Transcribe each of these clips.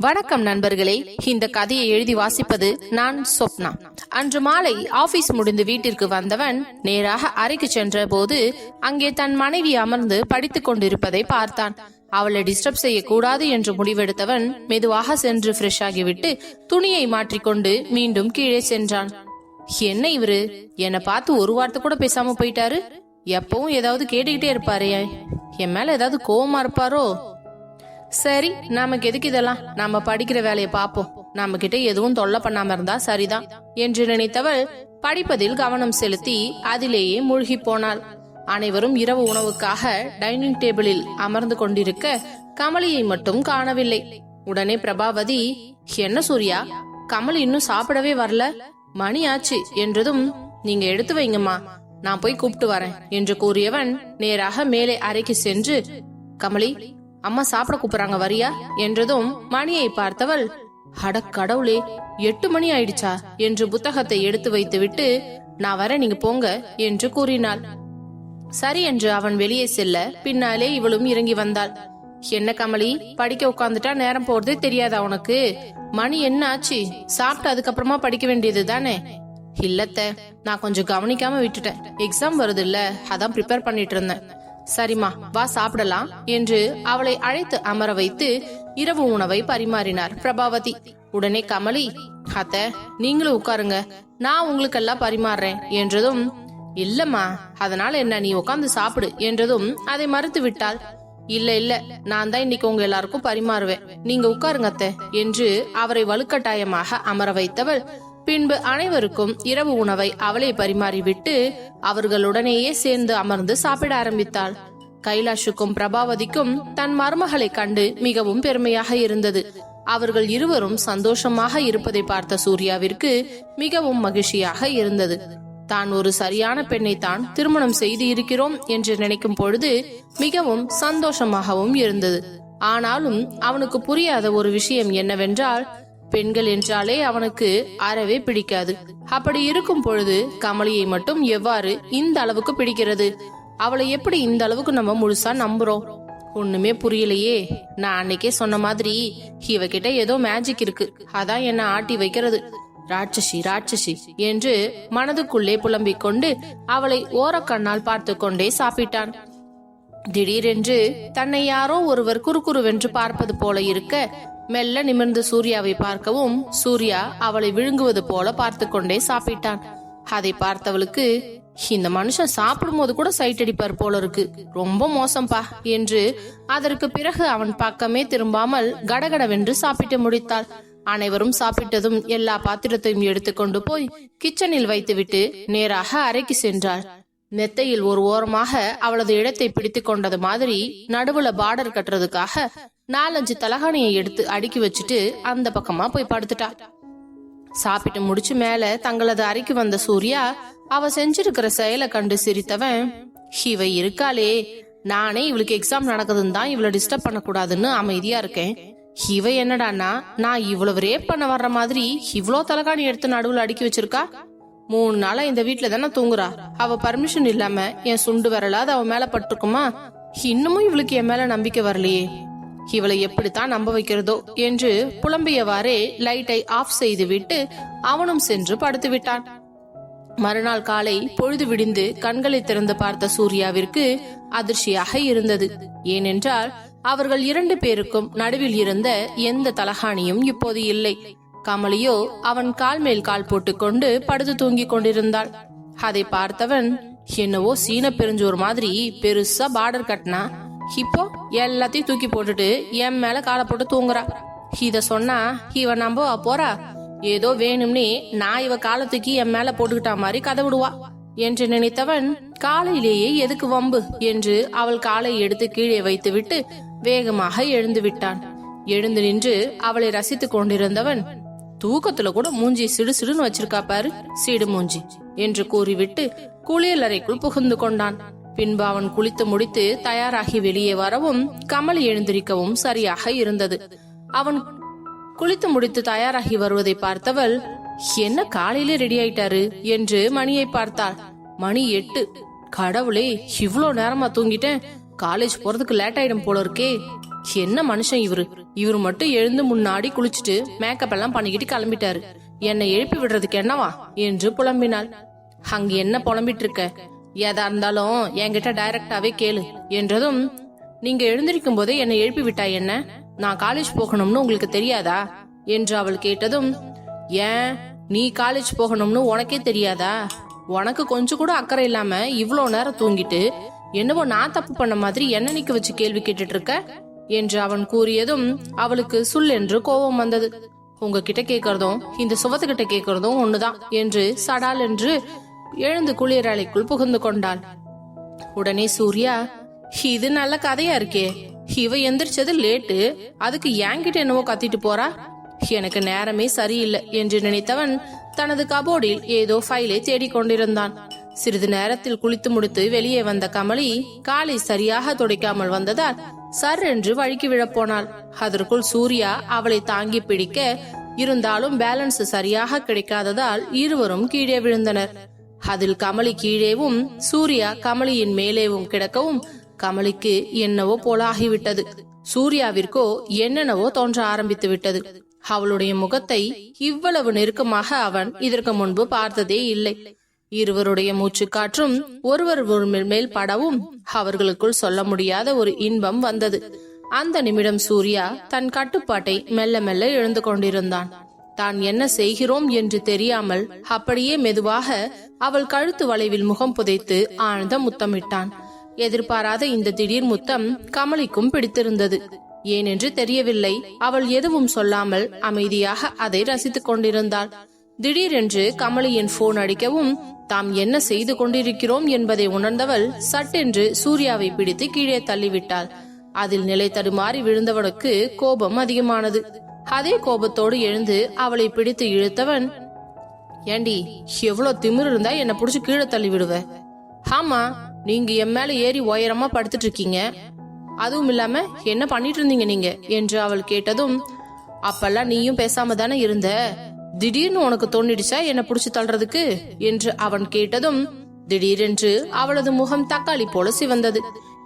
வணக்கம் நண்பர்களே. இந்த கதையை எழுதி வாசிப்பது நான் சொப்னா. அன்று மாலை ஆபீஸ் முடிந்து வீட்டிற்கு வந்தவன் நேராக அறைக்கு சென்ற போது அங்கே தன் மனைவி அமர்ந்து படித்துக் கொண்டிருப்பதை பார்த்தான். அவளை டிஸ்டர்ப் செய்யக்கூடாது என்று முடிவெடுத்தவன் மெதுவாக சென்று ஃப்ரெஷ் ஆகிவிட்டு துணியை மாற்றிக்கொண்டு மீண்டும் கீழே சென்றான். என்ன இவரு? என்னை பார்த்து ஒரு வார்த்தை கூட பேசாம போயிட்டாரு? எப்பவும் ஏதாவது கேட்டுக்கிட்டே இருப்பாரு. என் மேல ஏதாவது கோவமா இருப்பாரோ? சரி நமக்கு எதுக்கு இதெல்லாம்? நாம படிக்கிற வேலையை பார்ப்போம் நம்ம கிட்ட எதுவும் தொல்லை பண்ணாம இருந்தா சரிதான் என்று நினைத்தவள் படிப்பதில் கவனம் செலுத்தி அதிலேயே மூழ்கி போனாள். அனைவரும் இரவு உணவுக்காக டைனிங் டேபிளில் அமர்ந்து கொண்டிருக்க கமலியை மட்டும் காணவில்லை. உடனே பிரபாவதி என்ன சூர்யா? கமல் இன்னும் சாப்பிடவே வரல. மணி ஆச்சு என்றதும் நீங்க எடுத்து வைங்கம்மா. நான் போய் கூப்பிட்டு வரேன் என்று கூறியவன் நேராக மேலே அறைக்கு சென்று கமலி அம்மா சாப்பிட கூப்பிடுறாங்க வரியா? என்றதும் மணியை பார்த்தவள் அட கடவுளே எட்டு மணி ஆயிடுச்சா? என்று புத்தகத்தை எடுத்து வைத்துவிட்டு நான் வரேன் நீங்க போங்க என்று கூறினாள். சரி என்று அவன் வெளியே செல்ல பின்னாலே இவளும் இறங்கி வந்தாள். என்ன கமலி படிக்க உட்காந்துட்டா நேரம் போறதே தெரியாதா உனக்கு? மணி என்ன ஆச்சு? சாப்பிட்டு அதுக்கப்புறமா படிக்க வேண்டியது தானே? இல்லத்த நான் கொஞ்சம் கவனிக்காம விட்டுட்டேன். எக்ஸாம் வருது இல்ல அதான் ப்ரிப்பேர் பண்ணிட்டு இருந்தேன். சரிம்மா வா சாப்பிடலாம் என்று அவளை அழைத்து அமர வைத்து இரவு உணவை பரிமாறினார் பிரபாவதி. உடனே கமலி அத்த நீங்களும் உட்காருங்க. நான் உங்களுக்கெல்லாம் பரிமாறுறேன் என்றதும் இல்லம்மா அதனால என்ன நீ உட்காந்து சாப்பிடு என்றதும் அதை மறுத்து விட்டாள். இல்ல இல்ல நான் தான் இன்னைக்கு உங்க எல்லாருக்கும் பரிமாறுவேன். நீங்க உட்காருங்க அத்தை என்று அவரை வலுக்கட்டாயமாக அமர வைத்தவள் பின்பு அனைவருக்கும் இரவு உணவை அவளே பரிமாறிவிட்டு அவர்களுடனேயே சேர்ந்து அமர்ந்து சாப்பிட ஆரம்பித்தாள். கைலாஷுக்கும் பிரபாவதிக்கும் தன் மருமகளை கண்டு மிகவும் பெருமையாக இருந்தது. அவர்கள் இருவரும் சந்தோஷமாக இருப்பதை பார்த்த சூர்யாவிற்கு மிகவும் மகிழ்ச்சியாக இருந்தது. தான் ஒரு சரியான பெண்ணை தான் திருமணம் செய்து இருக்கிறோம் என்று நினைக்கும் பொழுது மிகவும் சந்தோஷமாகவும் இருந்தது. ஆனாலும் அவனுக்கு புரியாத ஒரு விஷயம் என்னவென்றால் பெண்கள் என்றாலே அவனுக்கு அறவே பிடிக்காது. அப்படி இருக்கும் பொழுது கமலியை மட்டும் எவ்வாறு இந்த அளவுக்கு பிடிக்கிறது? அவளை எப்படி இந்த அளவுக்கு நம்ம முழுசா நம்புறோம்? ஒண்ணுமே புரியலையே. நான் அன்னைக்கே சொன்ன மாதிரி இவகிட்ட ஏதோ மேஜிக் இருக்கு. அதான் என்ன ஆட்டி வைக்கிறது. ராட்சசி ராட்சசி என்று மனதுக்குள்ளே புலம்பிக் கொண்டு அவளை ஓரக்கண்ணால் பார்த்து கொண்டே சாப்பிட்டான். திடீரென்று தன்னை யாரோ ஒருவர் குறுகுறுவென்று பார்ப்பது போல இருக்க மெல்ல நிமிர்ந்து சூர்யாவை பார்க்கவும் சூர்யா அவளை விழுங்குவது போல பார்த்து கொண்டே சாப்பிட்டான். அதை பார்த்தவளுக்கு இந்த மனுஷன் சாப்பிடும்போது கூட சைட் அடிப்பார் போல இருக்கு. ரொம்ப மோசம்பா என்று அதற்கு பிறகு அவன் பக்கமே திரும்பாமல் கடகடவென்று சாப்பிட்டு முடித்தாள். அனைவரும் சாப்பிட்டதும் எல்லா பாத்திரத்தையும் எடுத்துக்கொண்டு போய் கிச்சனில் வைத்துவிட்டு நேராக அறைக்கு சென்றாள். மெத்தையில் ஒரு ஓரமாக அவளது இடத்தை பிடித்து கொண்டது மாதிரி நடுவுல பார்டர் கட்டுறதுக்காக நாலஞ்சு தலகாணியை எடுத்து அடுக்கி வச்சுட்டு அந்த பக்கமா போய் படுத்துட்டா. சாப்பிட்டு முடிச்சு மேல தங்களது அறைக்கு வந்த சூர்யா அவ செஞ்சிருக்கிற செயலை கண்டு சிரித்தவன் இவ இருக்காளே நானே இவளுக்கு எக்ஸாம் நடக்குதுன்னு தான் இவளை டிஸ்டர்ப் பண்ணக்கூடாதுன்னு அமைதியா இருக்கேன். இவ என்னடானா நான் இவ்வளவு ரேப் பண்ண வர்ற மாதிரி இவ்வளோ தலகாணி எடுத்து நடுவில் அடுக்கி வச்சிருக்கா? மூணு நாளா இந்த வீட்டுல தானே தூங்குறா. அவ பர்மிஷன் இல்லாம என் சுண்டு வரலாது அவ மேல பட்டிருக்குமா? இன்னமும் இவளுக்கு என் மேல நம்பிக்கை வரலையே. இவளை எப்படித்தான் நம்ப வைக்கிறதோ என்று புலம்பியவாறே லைட்டை ஆஃப் செய்து விட்டு அவனும் சென்று படுத்து விட்டான். மறுநாள் காலை பொழுது விடிந்து கண்களை திறந்து பார்த்த சூர்யாவிற்கு அதிர்ச்சியாக இருந்தது. ஏனென்றால் அவர்கள் இரண்டு பேருக்கும் நடுவில் இருந்த எந்த தலகாணியும் இப்போது இல்லை. கமலியோ அவன் கால் மேல் கால் போட்டுக்கொண்டு படுத்து தூங்கிக் கொண்டிருந்தாள். அதை பார்த்தவன் என்னவோ சீன பெருஞ்சோர் மாதிரி பெருசா பார்டர் கட்டினா இப்போ எல்லாத்தையும் தூக்கி போட்டுட்டு என் மேல காலை போட்டு தூங்குறா. இத சொன்னா இவ நம்பவா போறா? ஏதோ வேணும்னே நான் இவ காலத்துக்கு என் மேல போட்டுக்கிட்டா மாதிரி கதை விடுவா. என்று நினைத்தவன் காலையிலேயே எதுக்கு வம்பு? என்று அவள் காலை எடுத்து கீழே வைத்துவிட்டு வேகமாக எழுந்து விட்டான். எழுந்து நின்று அவளை ரசித்துக் கொண்டிருந்தவன் தூக்கத்துல கூட மூஞ்சி சிடு சிடுன்னு வச்சிருக்கா பாரு. சீடு மூஞ்சி என்று கூறிவிட்டு குளியல் அறைக்குள் புகுந்து கொண்டான். பின்பு அவன் குளித்து முடித்து தயாராகி வெளியே வரவும் கமல் எழுந்திருக்கவும் சரியாக இருந்தது. அவன் குளித்து முடித்து தயாராகி வருவதை பார்த்தவள் என்ன காலையிலே ரெடி ஆயிட்டாரு? என்று மணியை பார்த்தாள். மணி எட்டு. கடவுளே இவ்வளோ நேரமா தூங்கிட்டேன். காலேஜ் போறதுக்கு லேட் ஆயிடும் போல இருக்கே. என்ன மனுஷன் இவரு? இவரு மட்டும் எழுந்து முன்னாடி குளிச்சுட்டு மேக்கப் எல்லாம் பண்ணிக்கிட்டு கிளம்பிட்டாரு. என்னை எழுப்பி விடுறதுக்கு என்னவா? என்று புலம்பினாள். அங்க என்ன புலம்பிட்டு இருக்க? ஏதா இருந்தாலும் என்கிட்ட டைரக்டாவே கேளு என்றதும் நீங்க எழுந்திருக்கும் போதே என்னை எழுப்பி விட்டா என்ன? நான் காலேஜ் போகணும்னு உங்களுக்கு தெரியாதா? என்று அவள் கேட்டதும் ஏன்? நீ காலேஜ் போகணும்னு உனக்கே தெரியாதா? உனக்கு கொஞ்சம் கூட அக்கறை இல்லாம இவ்வளோ நேரம் தூங்கிட்டு என்னவோ நான் தப்பு பண்ண மாதிரி என்ன நிக்க வச்சு கேள்வி கேட்டுட்டு இருக்க என்று அவன் கூறியதும் அவளுக்கு சுல் என்று கோபம் வந்தது. உங்ககிட்ட கேக்குறதும் இந்த சுவத்துக்கிட்ட கேக்குறதும் ஒண்ணுதான் என்று சடால் என்று எழுந்து குளிரலைக்குள் புகுந்து கொண்டாள். உடனே சூர்யா இது நல்ல கதையா இருக்கே. இவ எந்திரிச்சது லேட்டு. அதுக்கு என்கிட்ட என்னவோ கத்திட்டு போறா? எனக்கு நேரமே சரியில்லை என்று நினைத்தவன் தனது கபோர்டில் ஏதோ ஃபைலை தேடிக் கொண்டிருந்தான் சிறிது நேரத்தில் குளித்து முடித்து வெளியே வந்த கமலி காலை சரியாக துடைக்காமல் வந்ததால் சர் என்று வழுக்கி விழப்போனாள் அதற்குள் சூர்யா அவளை தாங்கி பிடிக்க இருந்தாலும் பேலன்ஸ் சரியாக கிடைக்காததால் இருவரும் கீழே விழுந்தனர். அதில் கமலி கீழேவும் சூர்யா கமலியின் மேலேவும் கிடக்கவும் கமலிக்கு என்னவோ போல ஆகிவிட்டது சூர்யாவிற்கோ என்னென்னவோ தோன்ற ஆரம்பித்து விட்டது அவளுடைய முகத்தை இவ்வளவு நெருக்கமாக அவன் இதற்கு முன்பு பார்த்ததே இல்லை. இருவருடைய மூச்சுக்காற்றும் ஒருவர் மேல் படவும் அவர்களுக்குள் சொல்ல முடியாத ஒரு இன்பம் வந்தது. அந்த நிமிடம் சூர்யா தன் கட்டுப்பாட்டை மெல்ல மெல்ல எழுந்து கொண்டிருந்தான். தான் என்ன செய்கிறோம்? என்று தெரியாமல் அப்படியே மெதுவாக அவள் கழுத்து வளைவில் முகம் புதைத்து ஆழ்ந்த முத்தமிட்டான். எதிர்பாராத இந்த திடீர் முத்தம் கமலிக்கும் பிடித்திருந்தது. ஏனென்று தெரியவில்லை. அவள் எதுவும் சொல்லாமல் அமைதியாக அதை ரசித்துக் கொண்டிருந்தாள். திடீரென்று கமலியின் போன் அடிக்கவும் தாம் என்ன செய்து கொண்டிருக்கிறோம் என்பதை உணர்ந்தவள் சட்டென்று சூர்யாவை பிடித்து கீழே தள்ளிவிட்டாள். அதில் நிலை தடுமாறி விழுந்தவனுக்கு கோபம் அதிகமானது. அதே கோபத்தோடு எழுந்து அவளை பிடித்து இழுத்தவன் ஏண்டி எவ்வளவு திமிரு இருந்தா என்ன புடிச்சு கீழே தள்ளி விடுவ ஆமா நீங்க என் மேல ஏறி உயரமா படுத்துட்டு இருக்கீங்க அதுவும் இல்லாம என்ன பண்ணிட்டு இருந்தீங்க நீங்க? என்று அவள் கேட்டதும் அப்பெல்லாம் நீயும் பேசாம தானே இருந்த? திடீர்னு உனக்கு தோண்டிடுச்சா என்ன புடிச்சு தள்ளுறதுக்கு? என்று அவன் கேட்டதும் திடீரென்று அவளது முகம் தக்காளி போல சிவந்தது.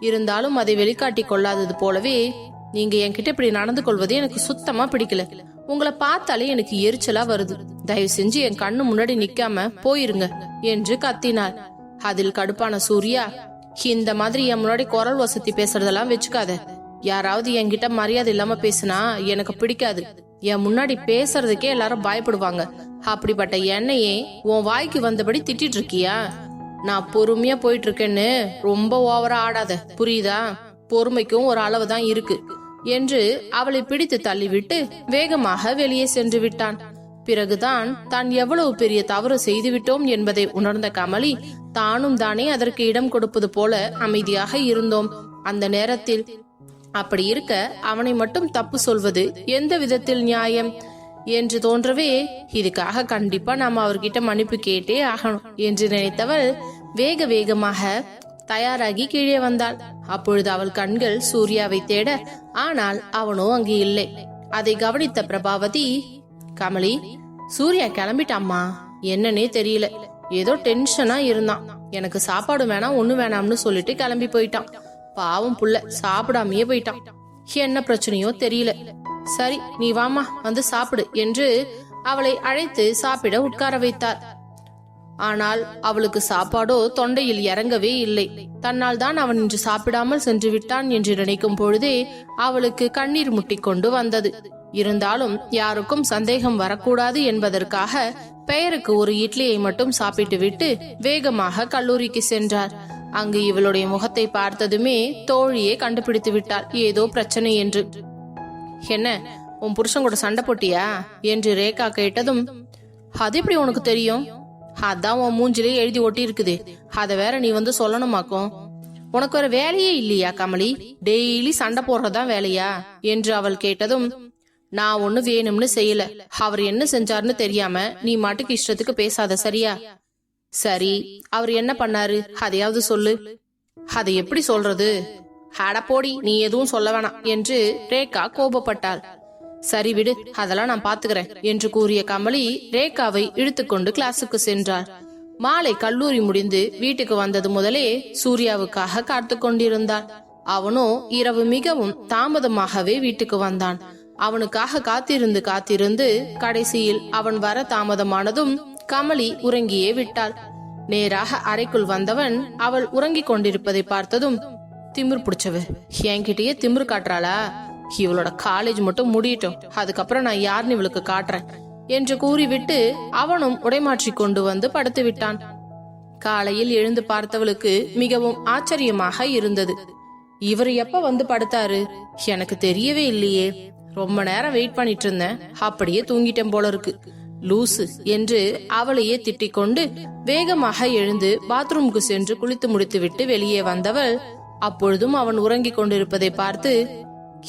இருந்தாலும் அதை வெளிக்காட்டி கொள்ளாதது போலவே நீங்க என்கிட்ட இப்படி நடந்து கொள்வது எனக்கு சுத்தமா பிடிக்கல. உங்களை பார்த்தாலே எனக்கு எரிச்சலா வருது. தயவு செஞ்சு என் கண்ணு முன்னாடி நிக்காம போயிருங்க என்று கத்தினாள். அதில் கடுப்பான சூர்யா இந்த மாதிரி என் முன்னாடி குரல் வசதி பேசுறதெல்லாம் வச்சுக்காத. யாராவது என்கிட்ட மரியாதை இல்லாம பேசினா எனக்கு பிடிக்காது. என் முன்னாடி பேசுறதுக்கே எல்லாரும் பயப்படுவாங்க. அப்படிப்பட்ட என்னையே உன் வாய்க்கு வந்தபடி திட்டிட்டு இருக்கியா? நான் பொறுமையா போயிட்டு இருக்கேன்னு ரொம்ப ஓவரா ஆடாத புரியுதா? பொறுமைக்கும் ஒரு அளவு தான் இருக்கு என்று அவளை பிடித்து தள்ளிவிட்டு வேகமாக வெளியே சென்று விட்டான். பிறகுதான் தான் எவ்வளவு பெரிய தவறு செய்துவிட்டோம் என்பதை உணர்ந்த கமலி தானும் தானே அதற்கு இடம் கொடுப்பது போல அமைதியாக இருந்தோம். அந்த நேரத்தில் அப்படி இருக்க அவனை மட்டும் தப்பு சொல்வது எந்த விதத்தில் நியாயம்? என்று தோன்றவே இதுக்காக கண்டிப்பா நாம அவர்கிட்ட மன்னிப்பு கேட்டே ஆகணும் என்று நினைத்தவள் வேக வேகமாக தயாராகி கீழே வந்தாள். அப்பொழுது அவள் கண்கள் சூர்யாவை தேட ஆனால் அவனோ அங்கு இல்லை. அதை கவனித்த பிரபாவதி கமலி சூர்யா கிளம்பிட்டாம்மா. என்னன்னே தெரியல. ஏதோ டென்ஷனா இருந்தான். எனக்கு சாப்பாடு வேணாம் ஒண்ணு வேணாம்னு சொல்லிட்டு கிளம்பி போயிட்டான். பாவம் புள்ள சாப்பிடாமயே போயிட்டான். என்ன பிரச்சனையோ தெரியல. சரி நீ வாமா வந்து சாப்பிடு என்று அவளை அழைத்து சாப்பிட உட்கார வைத்தார். ஆனால் அவளுக்கு சாப்பாடோ தொண்டையில் இறங்கவே இல்லை. தன்னால் தான் அவன் இன்று சாப்பிடாமல் சென்று விட்டான் என்று நினைக்கும் பொழுதே அவளுக்கு கண்ணீர் முட்டிக்கொண்டு வந்தது. இருந்தாலும் யாருக்கும் சந்தேகம் வரக்கூடாது என்பதற்காக பெயருக்கு ஒரு இட்லியை மட்டும் சாப்பிட்டு விட்டு வேகமாக கல்லூரிக்கு சென்றார். அங்கு இவளுடைய முகத்தை பார்த்ததுமே தோழியே கண்டுபிடித்து விட்டாள். ஏதோ பிரச்சனை என்று. என்ன உன் புருஷன் கூட சண்டை போட்டியா? என்று ரேகா கேட்டதும் அது எப்படி உனக்கு தெரியும்? அதான் உன் மூஞ்சிலே எழுதி ஒட்டி இருக்குது அத வேற நீ வந்து சொல்லணுமாக்கும் உனக்கு வேற வேலையே இல்லையா கமலி? டெய்லி சண்டை போடுறதா வேலையா? என்று அவள் கேட்டதும் நான் ஒண்ணு வேணும்னு செய்யல. அவர் என்ன செஞ்சாருன்னு தெரியாம நீ மாட்டுக்கு இஷ்டத்துக்கு பேசாத சரியா? சரி அவர் என்ன பண்ணாரு? அதையாவது சொல்லு. அதை எப்படி சொல்றது? அட போடி நீ எதுவும் சொல்ல வேணாம் என்று ரேகா கோபப்பட்டாள். சரி விடு அதெல்லாம் நான் பாத்துக்கிறேன் என்று கூறிய கமலி ரேகாவை இழுத்துக்கொண்டு கிளாஸுக்கு சென்றார் மாலை கல்லூரி முடிந்து வீட்டுக்கு வந்தது முதலே சூர்யாவுக்காக காத்து கொண்டிருந்தாள். அவனோ இரவு மிகவும் தாமதமாகவே வீட்டுக்கு வந்தான். அவனுக்காக காத்திருந்து காத்திருந்து கடைசியில் அவன் வர தாமதமானதும் கமலி உறங்கியே விட்டாள். நேராக அறைக்குள் வந்தவன் அவள் உறங்கிக் கொண்டிருப்பதை பார்த்ததும் திமிர் பிடிச்சவ என்கிட்டயே திமிர் காட்டுறாளா? இவளோட காலேஜ் மட்டும் முடியட்டும். அதுக்கப்புறம் நான் யாருன்னு இவளுக்கு காட்டுறேன். என்று கூறிவிட்டு அவனும் உடைமாற்றி கொண்டு வந்து படுத்து விட்டான். காலையில் எழுந்து பார்த்தவளுக்கு மிகவும் ஆச்சரியமாக இருந்தது. இவர் எப்ப வந்து படுத்தாரு? எனக்கு தெரியவே இல்லையே. ரொம்ப நேரம் வெயிட் பண்ணிட்டு இருந்தேன். அப்படியே தூங்கிட்டேன் போல இருக்கு. லூசு என்று அவளையே திட்டிக் கொண்டு வேகமாக எழுந்து பாத்ரூமுக்கு சென்று குளித்து முடித்துவிட்டு வெளியே வந்தவள் அப்பொழுதும் அவன் உறங்கிக் கொண்டிருப்பதை பார்த்து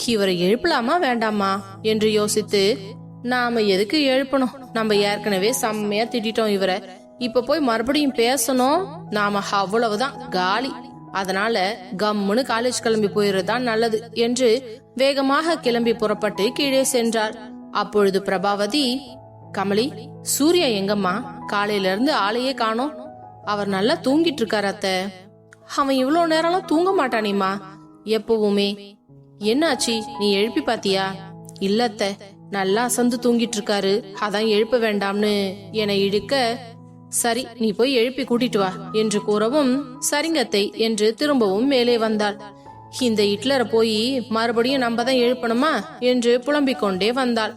இவரை எழுப்பலாமா வேண்டாமா? என்று யோசித்து நாம எதுக்கு எழுப்பணும்? நம்ம ஏற்கனவே செம்மையா திட்டிட்டோம் இவரை. இப்ப போய் மறுபடியும் பேசணும்? நாம அவ்வளவுதான் காலி. அதனால கம்முன்னு காலேஜ் கிளம்பி போயிடுறதுதான் நல்லது என்று வேகமாக கிளம்பி புறப்பட்டு கீழே சென்றாள். அப்பொழுது பிரபாவதி கமலி சூர்யா எங்கம்மா? காலையில இருந்து ஆளையே காணோம். அவர் நல்லா தூங்கிட்டு இருக்காரு அத்தை. அவன் இவ்வளவு நேரம்லாம் தூங்க மாட்டானேமா எப்பவுமே. என்னாச்சு? நீ எழுப்பி பாத்தியா? இல்ல அத்தை. நல்லா அசந்து தூங்கிட்டு இருக்காரு அதான் எழுப்ப வேண்டாம்னு. என இழுக்க. சரி நீ போய் எழுப்பி கூட்டிட்டு வா என்று கூறவும் சரிங்கத்தை என்று திரும்பவும் மேலே வந்தாள். இந்த ஹிட்லரை போய் மறுபடியும் நம்ம தான் எழுப்பணுமா? என்று புலம்பிக் கொண்டே வந்தாள்.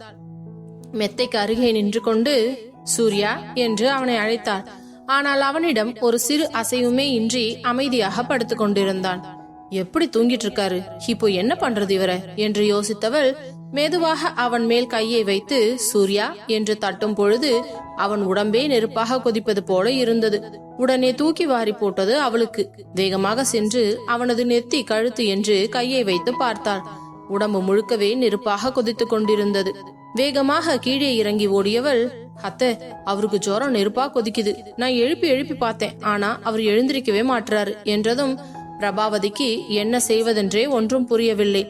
மெத்தைக்கு அருகே நின்று கொண்டு சூர்யா என்று அவனை அழைத்தார். ஆனால் அவனிடம் ஒரு சிறு அசைவுமே இன்றி அமைதியாக படுத்துக் கொண்டிருந்தான். எப்படி தூங்கிட்டு இருக்காரு இப்போ என்ன பண்றது இவர? என்று யோசித்தவள் மெதுவாக அவன் மேல் கையை வைத்து சூர்யா என்று தட்டும் பொழுது அவன் உடம்பே நெருப்பாக கொதிப்பது போல இருந்தது. உடனே தூக்கி வாரி போட்டது அவளுக்கு. வேகமாக சென்று அவனது நெத்தி கழுத்து என்று கையை வைத்து பார்த்தாள். உடம்பு முழுக்கவே நெருப்பாக கொதித்துக் கொண்டிருந்தது. வேகமாக கீழே இறங்கி ஓடியவள் அத்தை அவருக்கு ஜுரம் நெருப்பா கொதிக்குது. நான் எழுப்பி எழுப்பி பார்த்தேன். ஆனா அவர் எழுந்திருக்கவே மாட்டாரு என்றதும் பிரபாவதிக்கு என்ன செய்வதென்றே ஒன்றும் புரியவில்லை.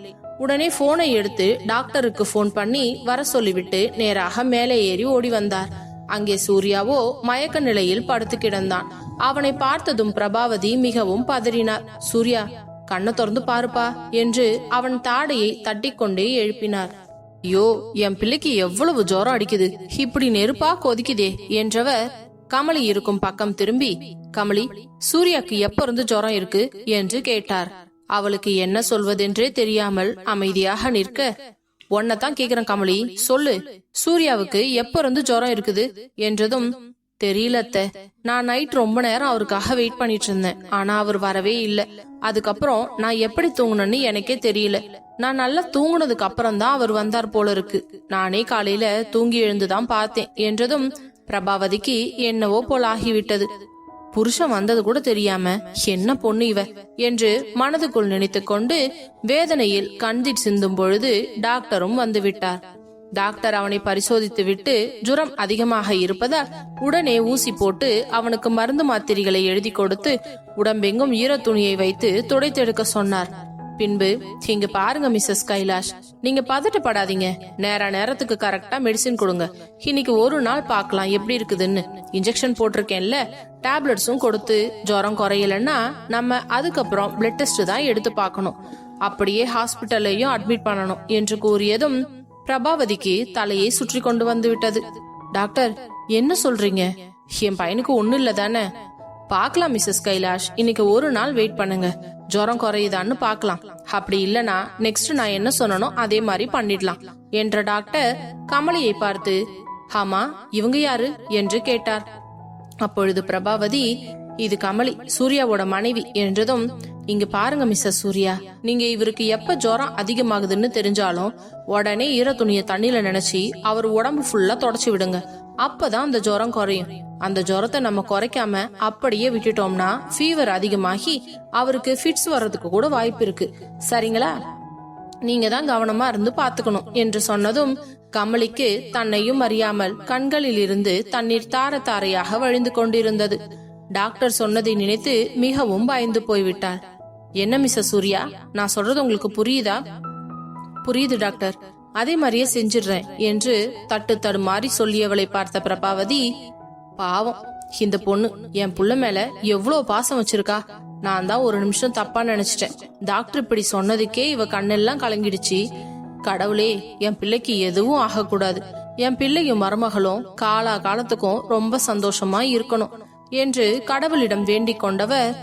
உடனே போனை எடுத்து டாக்டருக்கு போன் பண்ணி வர சொல்லிவிட்டு நேராக மேலே ஏறி ஓடி வந்தார். அங்கே சூர்யாவோ மயக்க நிலையில் படுத்து கிடந்தான். அவனை பார்த்ததும் பிரபாவதி மிகவும் பதறினார். சூர்யா கண்ணை திறந்து பாருப்பா என்று அவன் தாடையை தட்டிக்கொண்டே எழுப்பினார். ஐயோ என் பிள்ளைக்கு எவ்வளவு ஜுரம் அடிக்குது. இப்படி நெருப்பா கொதிக்குதே என்றவர் கமலி இருக்கும் பக்கம் திரும்பி கமலி சூர்யாக்கு எப்ப இருந்து ஜுரம் இருக்கு? என்று கேட்டார். அவளுக்கு என்ன சொல்வதென்றே தெரியாமல் அமைதியாக நிற்க. உன்னதான் கேக்குறேன் கமலி. சொல்லு. சூர்யாவுக்கு எப்ப இருந்து ஜுரம் இருக்குது? என்றதும் தெரியலத்த. நான் நைட் ரொம்ப நேரம் அவருக்காக வெயிட் பண்ணிட்டு இருந்தேன். ஆனா அவர் வரவே இல்ல. அதுக்கப்புறம் நான் எப்படி தூங்கணும்னு எனக்கே தெரியல. நான் நல்லா தூங்குனதுக்கு அப்புறம் தான் அவர் வந்தார் போல இருக்கு. நானே காலையில தூங்கி எழுந்துதான் பார்த்தேன். என்றதும் பிரபாவதிக்கு என்னவோ போல் ஆகிவிட்டது. புருஷன் வந்தது கூட தெரியாம என்ன பொண்ணு இவ? என்று மனதுக்குள் நினைத்து கொண்டு வேதனையில் கண்ணீர் சிந்தும் பொழுது டாக்டரும் வந்து விட்டார். டாக்டர் அவனை பரிசோதித்து விட்டு ஜுரம் அதிகமாக இருப்பதால் உடனே ஊசி போட்டு அவனுக்கு மருந்து மாத்திரைகளை எழுதி கொடுத்து உடம்பெங்கும் ஈரத்துணியை வைத்து துடைத்தெடுக்க சொன்னார். பின்பு இங்க பாருங்க மிஸ்ஸஸ் கைலாஷ். நீங்க பதட்டப்படாதீங்க. நேர நேரத்துக்கு கரெக்டா மெடிசின் கொடுங்க. இன்னைக்கு ஒரு நாள் பார்க்கலாம் எப்படி இருக்குதுன்னு. இன்ஜெக்ஷன் போட்டிருக்கேன்ல. டேப்லெட்ஸும் கொடுத்து ஜுரம் குறையலன்னா நம்ம அதுக்கப்புறம் பிளட் டெஸ்ட் தான் எடுத்து பார்க்கணும். அப்படியே ஹாஸ்பிட்டல்லையும் அட்மிட் பண்ணணும் என்று கூறியதும் பிரபாவதிக்கு தலையை சுற்றி கொண்டு வந்து விட்டது. டாக்டர் என்ன சொல்றீங்க? என் பையனுக்கு ஒண்ணு இல்ல தானே? பாக்கலாம் மிஸ்ஸஸ் கைலாஷ். இன்னைக்கு ஒரு நாள் வெயிட் பண்ணுங்க. ஜுரம் குறையுதான்னு பார்க்கலாம். அப்படி இல்லனா நெக்ஸ்ட் நான் என்ன சொன்னனோ அதே மாதிரி பண்ணிடலாம் என்ற டாக்டர் கமலியை பார்த்து ஆமா இவங்க யாரு? என்று கேட்டார். அப்பொழுது பிரபாவதி இது கமலி சூர்யாவோட மனைவி என்றதும் இங்க பாருங்க மிஸ்ஸஸ் சூர்யா. நீங்க இவருக்கு எப்ப ஜுரம் அதிகமாகுதுன்னு தெரிஞ்சாலும் உடனே ஈர துணிய தண்ணியில நினைச்சு அவர் உடம்பு ஃபுல்லா தொடச்சு விடுங்க. அப்பதான் அந்த ஜுரம் குறையும். அந்த ஜுரத்தை நம்ம குறைக்காம அப்படியே விட்டுட்டோம்னா ஃபீவர் அதிகமாகி அவருக்கு ஃபிட்ஸ் வர்றதுக்கு கூட வாய்ப்பு இருக்கு. சரிங்களா? நீங்க தான் கவனமா இருந்து பாத்துக்கணும் என்று சொன்னதும் கமலிக்கு தன்னையும் அறியாமல் கண்களில் இருந்து தண்ணீர் தார தாரையாக வழிந்து கொண்டிருந்தது. டாக்டர் சொன்னதை நினைத்து மிகவும் பயந்து போய்விட்டார். என்ன மிஸ்ஸஸ் சூர்யா? நான் சொல்றது உங்களுக்கு புரியுதா? புரியுது டாக்டர். அதே மாதிரியே செஞ்சிடுறேன் என்று தட்டு தடுமாறி சொல்லியவளை பார்த்த பிரபாவதி பாவம் இந்த பொண்ணு என் புள்ள மேல எவ்வளவு பாசம் வச்சிருக்கா. நான் தான் ஒரு நிமிஷம் தப்பா நினைச்சிட்டேன். டாக்டர் இப்படி சொன்னதுக்கே இவ கண்ணெல்லாம் கலங்கிடுச்சு. கடவுளே என் பிள்ளைக்கு எதுவும் ஆகக்கூடாது. என் பிள்ளையும் மருமகளும் காலா காலத்துக்கும் ரொம்ப சந்தோஷமா இருக்கணும் என்று கடவுளிடம் வேண்டிக் கொண்டவர்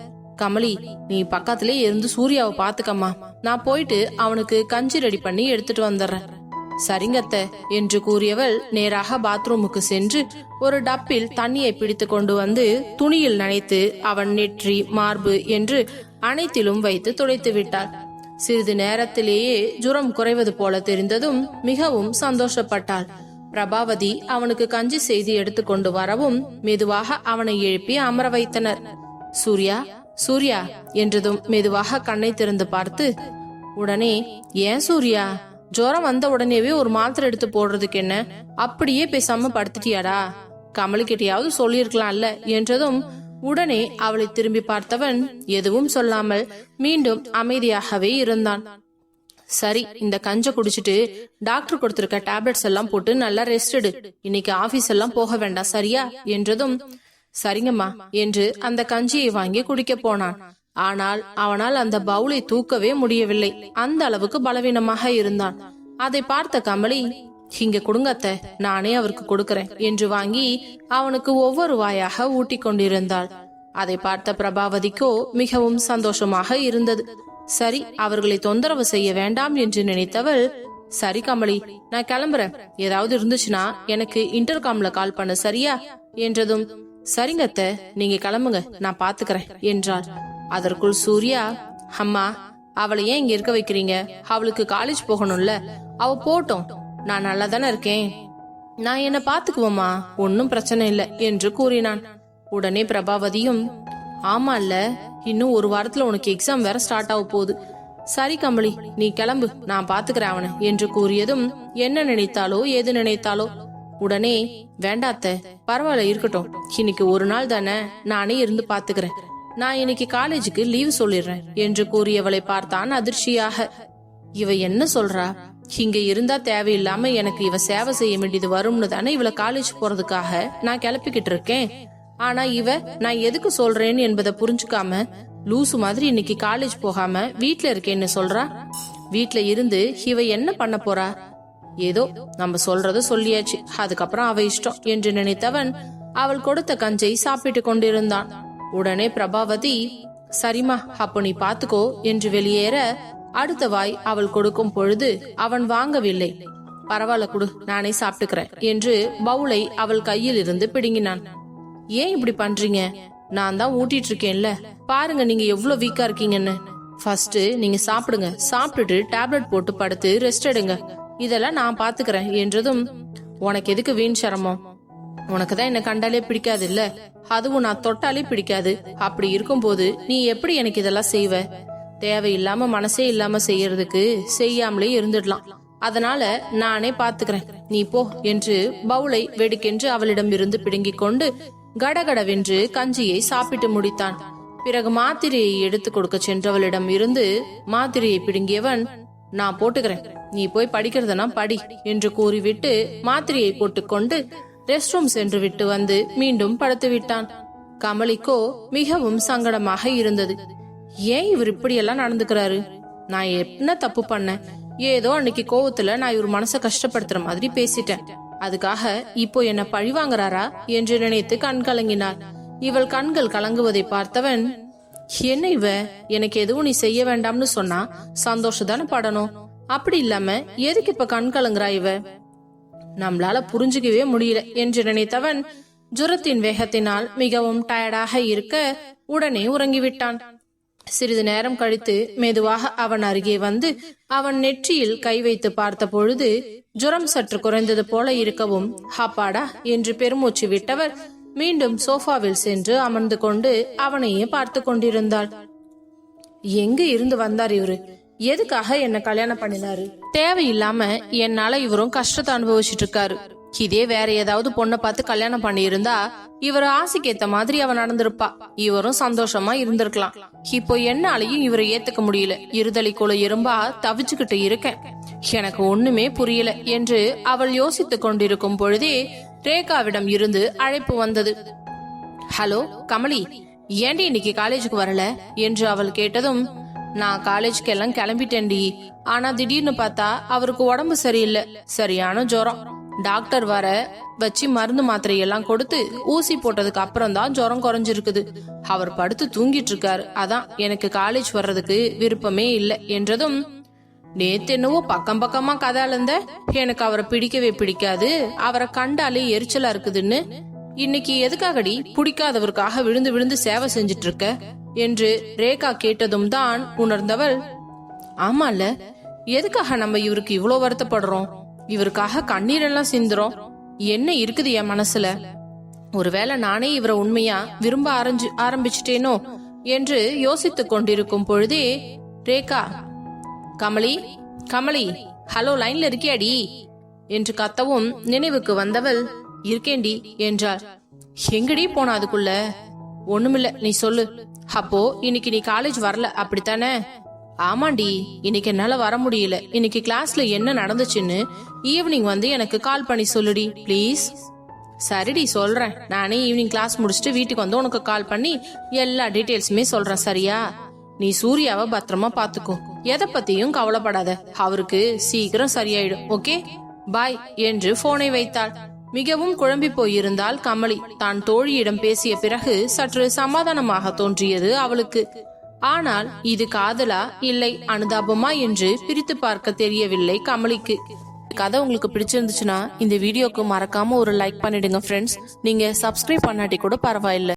கமலி நீ பக்கத்திலே இருந்து சூர்யாவை பாத்துக்கம்மா நான் போயிட்டு அவனுக்கு கஞ்சி ரெடி பண்ணி எடுத்துட்டு வந்துடுறேன். சரிங்கத்த என்று கூறியவள் நேராக பாத்ரூமுக்கு சென்று ஒரு டப்பில் தண்ணியை பிடித்து கொண்டு வந்து துணியில் நனைத்து அவன் நெற்றி மார்பு என்று அனைத்திலும் வைத்து துடைத்து விட்டாள். சிறிது நேரத்திலேயே ஜுரம் குறைவது போல தெரிந்ததும் மிகவும் சந்தோஷப்பட்டாள். பிரபாவதி அவனுக்கு கஞ்சி செய்து எடுத்துக்கொண்டு வரவும் மெதுவாக அவனை எழுப்பி அமர வைத்தனர். சூர்யா சூர்யா என்றதும் மெதுவாக கண்ணை திறந்து பார்த்து உடனே ஏன் சூர்யா? ஜுரம் வந்த உடனேவே ஒரு மாத்திரை எடுத்து போடுறதுக்கு என்ன? அப்படியே பேசாம படுத்துட்டியாடா? கமலுக்கிட்டையாவது சொல்லியிருக்கலாம்ல என்றதும் உடனே அவளை திரும்பி பார்த்தவன் எதுவும் சொல்லாமல் மீண்டும் அமைதியாகவே இருந்தான். சரி இந்த கஞ்ச குடிச்சிட்டு டாக்டர் கொடுத்திருக்க டேப்லெட்ஸ் எல்லாம் போட்டு நல்லா ரெஸ்ட் எடு. இன்னைக்கு ஆபீஸ் எல்லாம் போக வேண்டாம் சரியா? என்றதும் சரிங்கம்மா என்று அந்த கஞ்சியை வாங்கி குடிக்க போனான். ஆனால் அவனால் அந்த பவுலை தூக்கவே முடியவில்லை. அந்த அளவுக்கு பலவீனமாக இருந்தான். அதை பார்த்த கமலி இங்க கொடுங்க நானே அவருக்கு கொடுக்கறேன் என்று வாங்கி அவனுக்கு ஒவ்வொரு வாயாக ஊட்டி கொண்டிருந்தாள். அதை பார்த்த பிரபாவதிக்கோ மிகவும் சந்தோஷமாக இருந்தது. சரி அவர்களை தொந்தரவு செய்ய வேண்டாம் என்று நினைத்தவள் சரி கமலி நான் கிளம்புறேன். ஏதாவது இருந்துச்சுன்னா எனக்கு இன்டர்காம்ல கால் பண்ண சரியா? என்றதும் சரிங்க அத்தை நீங்க கிளம்புங்க நான் பாத்துக்கிறேன் என்றாள் அதற்குள் சூர்யா அம்மா அவளை ஏன் இங்க இருக்க வைக்கிறீங்க? அவளுக்கு காலேஜ் போகணும்ல அவ போட்டோம் நான் நல்லா தானே இருக்கேன். நான் என்ன பாத்துக்குவோமா ஒன்னும் பிரச்சனை இல்ல என்று கூறினான். உடனே பிரபாவதியும் ஆமா இல்ல இன்னும் ஒரு வாரத்துல உனக்கு எக்ஸாம் வேற ஸ்டார்ட் ஆக போகுது. சரி கமலி நீ கிளம்பு நான் பாத்துக்கிறேன் அவனை என்று கூறியதும் என்ன நினைத்தாலோ ஏது நினைத்தாலோ உடனே வேண்டாத்த பரவாயில்ல இருக்கட்டும். இன்னைக்கு ஒரு நாள் தானே நானே இருந்து பாத்துக்கிறேன். நான் இன்னைக்கு காலேஜுக்கு லீவ் சொல்லிடுறேன் என்று கூறியவளை பார்த்தான் அதிர்ச்சியாக. இவ என்ன சொல்றா? இங்க இருந்தா தேவையில்லாம எனக்கு இவ சேவை செய்ய வேண்டியது வரும்னு தானே இவளை காலேஜ் போறதுக்காக நான் கிளப்பிக்கிட்டு இருக்கேன். ஆனா இவ நான் எதுக்கு சொல்றேன்னு என்பதை புரிஞ்சுக்காம லூசு மாதிரி இன்னைக்கு காலேஜ் போகாம வீட்ல இருக்கேன்னு சொல்றா. வீட்ல இருந்து இவ என்ன பண்ண போறா? ஏதோ நம்ம சொல்றத சொல்லியாச்சு. அதுக்கப்புறம் அவ இஷ்டம் என்று நினைத்தவன் அவள் கொடுத்த கஞ்சை சாப்பிட்டு கொண்டிருந்தான். உடனே பிரபாவதி சரிம்மா அப்போ நீ பாத்துக்கோ என்று வெளியேற அடுத்த வாய் அவள் கொடுக்கும் பொழுது அவன் வாங்கவில்லை. பரவாயில்ல குடு நானே சாப்பிட்டுக்கிறேன் என்று பவுலை அவள் கையில் இருந்து பிடுங்கினான். ஏன் இப்படி பண்றீங்க? நான் தான் ஊட்டிட்டு இருக்கேன்ல. பாருங்க நீங்க எவ்வளவு வீக்கா இருக்கீங்கன்னு. ஃபர்ஸ்ட் நீங்க சாப்பிடுங்க. சாப்பிட்டுட்டு டேப்லெட் போட்டு படுத்து ரெஸ்ட் எடுங்க. இதெல்லாம் நான் பாத்துக்கிறேன் என்றதும் உனக்கு எதுக்கு வீண் சிரமம்? உனக்கு தான் என்ன கண்டாலே பிடிக்காது இல்ல அதுவும் நான் தொட்டாலே பிடிக்காது. அப்படி இருக்கும்போது நீ எப்படி எனக்கு இதெல்லாம் செய்வ? தேவையில்லாம மனசே இல்லாம செய்யறதுக்கு செய்யாமலே இருந்துடலாம். அதனால நானே பாத்துக்கிறேன். நீ போ என்று பவுலை வெடுக்கென்று அவளிடம் இருந்து பிடுங்கிக் கொண்டு கடகடவென்று கஞ்சியை சாப்பிட்டு முடித்தான். பிறகு மாத்திரையை எடுத்து கொடுக்க சென்றவளிடம் இருந்து மாத்திரையை பிடுங்கியவன் நான் போட்டுக்கிறேன். நீ போய் படிக்கிறதுனா படி என்று கூறிவிட்டு மாத்திரையை போட்டுக்கொண்டு ரெஸ்ட் ரூம் சென்று விட்டு வந்து மீண்டும் படுத்து விட்டான். கமலிக்கோ மிகவும் சங்கடமாக இருந்தது. ஏன் இவர் இப்படியெல்லாம் நடந்துக்கிறாரு? நான் என்ன தப்பு பண்ணேன்? ஏதோ அன்னைக்கு கோவத்துல நான் இவர் மனசை கஷ்டப்படுத்துற மாதிரி பேசிட்டேன். அதுக்காக இப்போ என்ன பழி வாங்குறாரா என்று நினைத்து கண் கலங்கினார். இவள் கண்கள் கலங்குவதை பார்த்தவன் என்ன இவ எனக்கு எதுவும் நீ செய்ய வேண்டாம்னு சொன்னா சந்தோஷம் தானே படணும். அப்படி இல்லாம எதுக்கு இப்ப கண் கலங்குறா இவ? நம்மளால புரிஞ்சுக்கவே முடியல என்று நினைத்தவன் ஜுரத்தின் வேகத்தினால் மிகவும் டயர்டாக இருக்க உடனே உறங்கிவிட்டான். சிறிது நேரம் கழித்து மெதுவாக அவன் அருகே வந்து அவன் நெற்றியில் கை வைத்து பார்த்த பொழுது ஜுரம் சற்று குறைந்தது போல இருக்கவும் ஹப்பாடா என்று பெருமூச்சு விட்டவர் மீண்டும் சோஃபாவில் சென்று அமர்ந்து கொண்டு அவனையே பார்த்து கொண்டிருந்தாள். எங்க இருந்து வந்தார் இவரு? எதுக்காக என்ன கல்யாணம் பண்ணினாரு? தேவையில்லாம என்னால இவரும் கஷ்டத்தை அனுபவிச்சுட்டு இருக்காரு இதே வேற ஏதாவது பொண்ணை பார்த்து கல்யாணம் பண்ணியிருந்தா இவர் ஆசைக்கு ஏத்த மாதிரி அவ நடந்திருப்பா. இவரும் சந்தோஷமா இருந்திருக்கலாம். இப்போ என்னாலையும் இவரை ஏத்துக்க முடியல. இருதலிக்குள்ள எறும்பா தவிச்சுக்கிட்டு இருக்கேன். எனக்கு ஒண்ணுமே புரியல என்று அவள் யோசித்துக் கொண்டிருக்கும் பொழுதே ரேகாவிடம் இருந்து அழைப்பு வந்தது. ஹலோ கமலி ஏண்டி இன்னைக்கு காலேஜுக்கு வரல? என்று அவள் கேட்டதும் நான் காலேஜுக்கு எல்லாம் கிளம்பிட்டேன்டி. ஆனா திடீர்னு பார்த்தா அவருக்கு உடம்பு சரியில்லை. சரியான ஜுரம். டாக்டர் வர வச்சு மருந்து மாத்திரை எல்லாம் கொடுத்து ஊசி போட்டதுக்கு அப்புறம் தான் ஜுரம் குறைஞ்சிருக்குது. அவர் படுத்து தூங்கிட்டு இருக்காரு. அதான் எனக்கு காலேஜ் வர்றதுக்கு விருப்பமே இல்லை. என்றதும் நேத்து என்னவோ பக்கம் பக்கமா கதை அளந்த எனக்கு அவரை பிடிக்கவே பிடிக்காது. அவரை கண்டாலே எரிச்சலா இருக்குதுன்னு. இன்னைக்கு எதுக்காகடி பிடிக்காதவருக்காக விழுந்து விழுந்து சேவை செஞ்சிட்டு இருக்க என்று ரேகா கேட்டதும் தான் உணர்ந்தவள் ஆமால எதுக்காக நம்ம இவருக்கு இவ்வளவு வருத்தப்படுறோம்? இவருக்காக கண்ணீரெல்லாம் சிந்துறோம். என்ன இருக்குது என் மனசுல? ஒருவேளை நானே இவரை உண்மையா விரும்ப ஆரஞ்சு ஆரம்பிச்சிட்டேனோ? என்று யோசித்துக் கொண்டிருக்கும் பொழுதே ரேகா கமலி கமலி ஹலோ லைன்ல இருக்கியாடி? என்று கத்தவும் நினைவுக்கு வந்தவள் இருக்கேண்டி என்றார் எங்கடி போன அதுக்குள்ள? ஒண்ணுமில்ல நீ சொல்லு. அப்போ இன்னைக்கு நீ காலேஜ் வரல அப்படித்தானே? ஆமாண்டி இன்னைக்கு என்னால வர முடியல. இன்னைக்கு கிளாஸ்ல என்ன நடந்துச்சுன்னு ஈவினிங் வந்து எனக்கு கால் பண்ணி சொல்லுடி ப்ளீஸ் சரிடி சொல்றேன். நானே ஈவினிங் கிளாஸ் முடிச்சுட்டு வீட்டுக்கு வந்து உனக்கு கால் பண்ணி எல்லா டீட்டெயில்ஸுமே சொல்றேன் சரியா? நீ சூர்யாவை பத்திரமா பாத்துக்கோ. எதை பத்தியும் கவலைப்படாத. அவருக்கு சீக்கிரம் சரியாயிடும். ஓகே? பாய் என்று போனை வைத்தாள். மிகவும் குழம்பி போயிருந்தால் கமலி. தான் தோழியிடம் பேசிய பிறகு சற்று சமாதானமாக தோன்றியது அவளுக்கு. ஆனால் இது காதலா? இல்லை அனுதாபமா என்று பிரித்து பார்க்க தெரியவில்லை கமலிக்கு. கதை உங்களுக்கு பிடிச்சிருந்துச்சுன்னா இந்த வீடியோக்கு மறக்காம ஒரு லைக் பண்ணிடுங்க ஃப்ரெண்ட்ஸ் நீங்க சப்ஸ்கிரைப் பண்ணாட்டி கூட பரவாயில்ல.